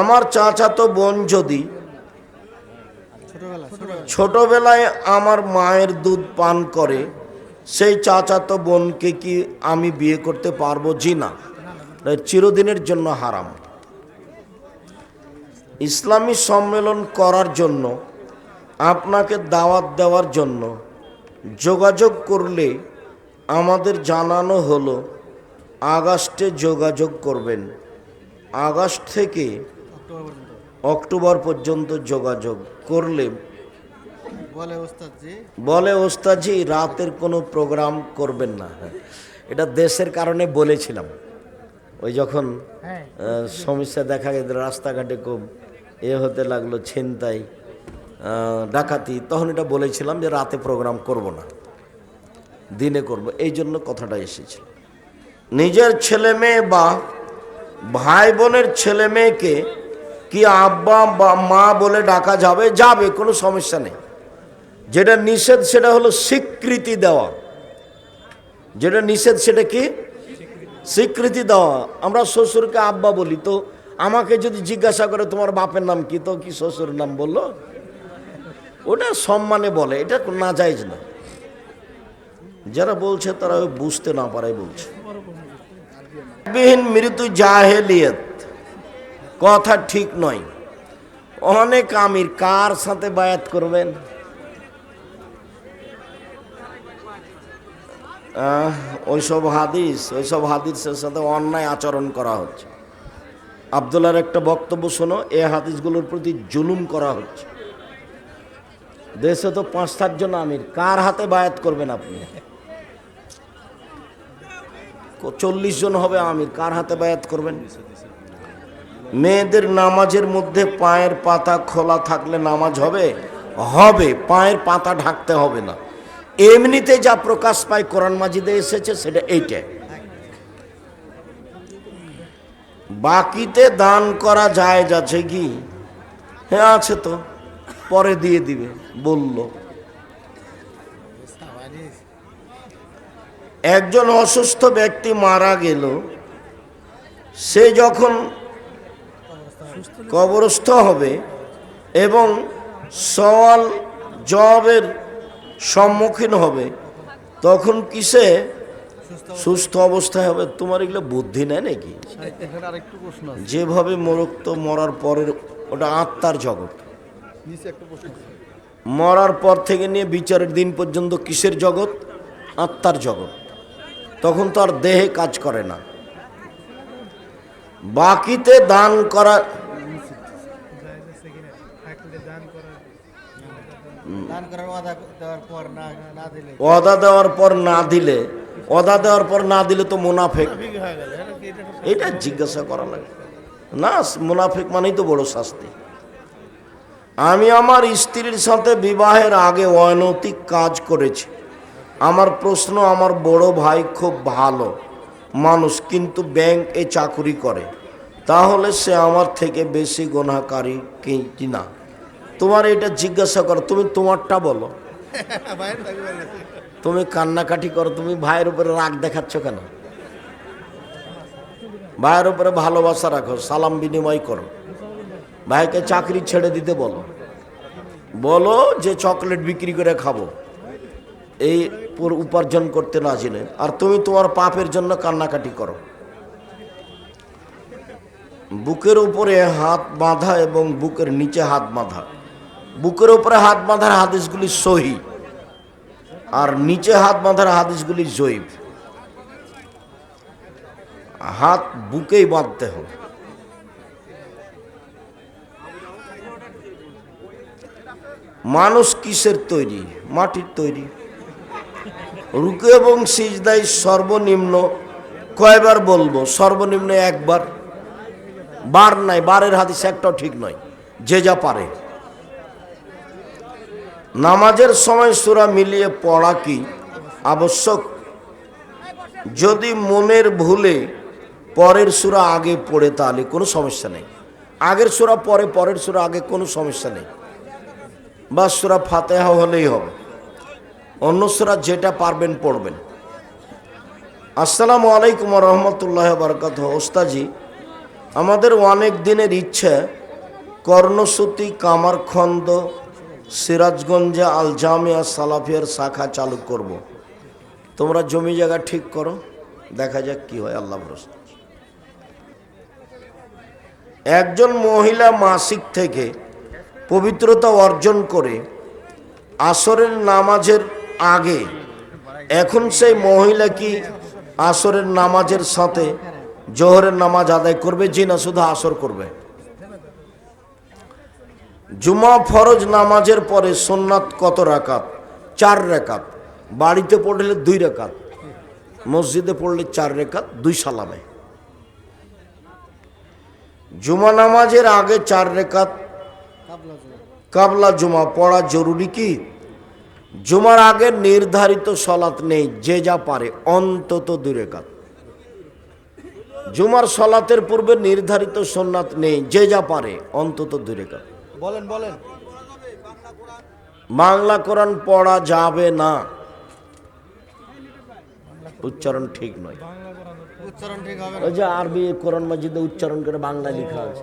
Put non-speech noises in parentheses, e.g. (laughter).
আমার চাচাতো বোন যদি ছোটবেলায় আমার মায়ের দুধ পান করে, সেই চাচাতো বোনকে কি আমি বিয়ে করতে পারব? জি না। চিরদিনের জন্য হারাম। ইসলামী সম্মেলন করার জন্য, আপনাকে দাওয়াত দেওয়ার জন্য যোগাযোগ করলে আমাদের জানানো হলো, আগস্টে যোগাযোগ করবেন। আগস্ট থেকে অক্টোবর পর্যন্ত যোগাযোগ করলে বলে ওস্তাদ ওস্তাজি রাতের কোনো প্রোগ্রাম করবেন না। এটা দেশের কারণে বলেছিলাম। ওই যখন সমস্যা দেখা গেল রাস্তাঘাটে খুব এ হতে লাগল ছিনতাই ডাকাতি তখন এটা বলেছিলাম যে রাতে প্রোগ্রাম করব না। দিনে করব। এই জন্য কথাটা এসেছিল। নিজের ছেলে মেয়ে বা ভাই বোনের ছেলে মেয়েকে কি আব্বা বা মা বলে ডাকা যাবে? যাবে কোনো সমস্যা নেই। যেটা নিষেধ সেটা হলো স্বীকৃতি দেওয়া। যেটা নিষেধ সেটা কি? স্বীকৃতি দেওয়া। আমরা শ্বশুরকে আব্বা বলি তো আমাকে যদি জিজ্ঞাসা করে তোমার বাপের নাম কি? তো কি শ্বশুর নাম বলল? ওটা সম্মানে বলে এটা না যাইজ না। যারা বলছে তারা ওই বুঝতে না পারাই বলছে। বিহীন মৃত্যু জাহেলিয়ত। কথা ঠিক নয়। অনেক আমির কার সাথে বায়াত করবেন? ওইসব হাদিস, ওইসব হাদিসের সাথে অন্যায় আচরণ করা হচ্ছে। আবদুল্লার একটা বক্তব্য শোনো, এ হাদিসগুলোর প্রতি জুলুম করা হচ্ছে। দেশে তো পাঁচ সাতজন আমির, কার হাতে বায়াত করবেন আপনি? চল্লিশ জন হবে আমির, কার হাতে বায়াত করবেন? মেয়েদের নামাজের মধ্যে পায়ের পাতা খোলা থাকলে নামাজ হবে? হবে, পায়ের পাতা ঢাকতে হবে না। এমনিতে যা প্রকাশ পায় কোরআন মাজিদে এসেছে, সেটা এইটা বাকিতে দান করা যায় যাচ্ছে কি? হ্যাঁ আছে তো। পরে দিয়ে দিবে, বলল। একজন অসুস্থ ব্যক্তি মারা গেল, সে যখন কবরস্থ হবে এবং সওয়াল জবাবের সম্মুখীন হবে, তখন কিসে? সুস্থ অবস্থায় হবে। তোমার এগুলো বুদ্ধি নেয় নাকি? যেভাবে মরক্ত মরার পরের, ওটা আত্মার জগৎ। মরার পর থেকে নিয়ে বিচারের দিন পর্যন্ত কিসের জগৎ? আত্মার জগৎ। তখন তো আর দেহে কাজ করে না। বাকিতে দান করা দান করার ওয়াদা দেওয়ার পর না না দিলে অদা দেওয়ার পর না দিলে অদা দেওয়ার পর না দিলে তো মুনাফেক। এটা জিজ্ঞাসা করা লাগে। না, মুনাফিক মানেই তো বড় শাস্তি। আমি আমার স্ত্রীর সাথে বিবাহের আগে অনৈতিক কাজ করেছি। আমার প্রশ্ন, আমার বড় ভাই খুব ভালো মানুষ, কিন্তু ব্যাংকে চাকুরি করে। তাহলে সে আমার থেকে বেশি গোনাকারী কি না? তোমার এটা জিজ্ঞাসা করো তুমি তোমারটা (laughs) বলো। তুমি কান্নাকাটি করো তুমি ভাইয়ের উপরে রাগ দেখাচ্ছ কেন? ভাইয়ের উপরে ভালোবাসা রাখো সালাম বিনিময় করো। ভাইকে চাকরি ছেড়ে দিতে বলো। বলো যে চকলেট বিক্রি করে খাব। এই পুর- উপার্জন করতে না জেনে আর তুমি তোমার পাপের জন্য কান্নাকাটি করো। বুকের উপরে হাত বাঁধা এবং বুকের নিচে হাত বাঁধা। বুকের উপরে হাত বাঁধার হাদিসগুলি সহি, আর নিচে হাত বাঁধার হাদিসগুলি জৈব হাত বুকেই বাঁধতে হবে। মানুষ কিসের তৈরি? মাটির তৈরি। রুকু এবং সিজদাই সর্বনিম্ন কয়বার বলব? সর্বনিম্ন একবার। বার নাই, বারের হাদিস একটাও ঠিক নয়, যে যা পারে। নামাজের সময় সুরা মিলিয়ে পড়া কি আবশ্যক? যদি মনের ভুলে পরের সুরা আগে পড়ে তাহলে কোনো সমস্যা নেই। আগের সুরা পরে, পরের সুরা আগে কোনো সমস্যা নেই। বা সুরা ফাতেহা হলেই হবে। অন্য সুরা যেটা পারবেন পড়বেন। আসসালামু আলাইকুম রহমতুল্লাহ বরকাত ওস্তাজি আমাদের অনেক দিনের ইচ্ছে কর্ণসূতি কামারখন্দ সিরাজগঞ্জে আল জামিয়া সালাফিয়ার শাখা চালু করব। তোমরা জমি জায়গা ঠিক করো, দেখা যাক কি হয়, আল্লাহ একজন মহিলা মাসিক থেকে পবিত্রতা অর্জন করে আসরের নামাজের আগে, এখন সেই মহিলা কি আসরের নামাজের সাথে জোহরের নামাজ আদায় করবে? জি না, শুধু আসর করবে। জুমা ফরজ নামাজের পরে সোননাথ কত রাকাত? চার রেখাত বাড়িতে পড়লে দুই রেখাত মসজিদে পড়লে চার রেখাত দুই সালামে। জুমা নামাজের আগে চার রেখাত কাবলা জুমা পড়া জরুরি কি? জুমার আগে নির্ধারিত সলাৎ নেই, যে যা পারে, অন্তত দুই রেখাত জুমার সলাতের পূর্বে নির্ধারিত সোননাথ নেই, যে যা পারে, অন্তত দুই রেখাত বলেন বলেন। বাংলা কোরআন পড়া যাবে না। উচ্চারণ ঠিক নয়। উচ্চারণ ঠিক হবে ওই যে আরবি কোরআন মসজিদে উচ্চারণ করে বাংলা লেখা আছে।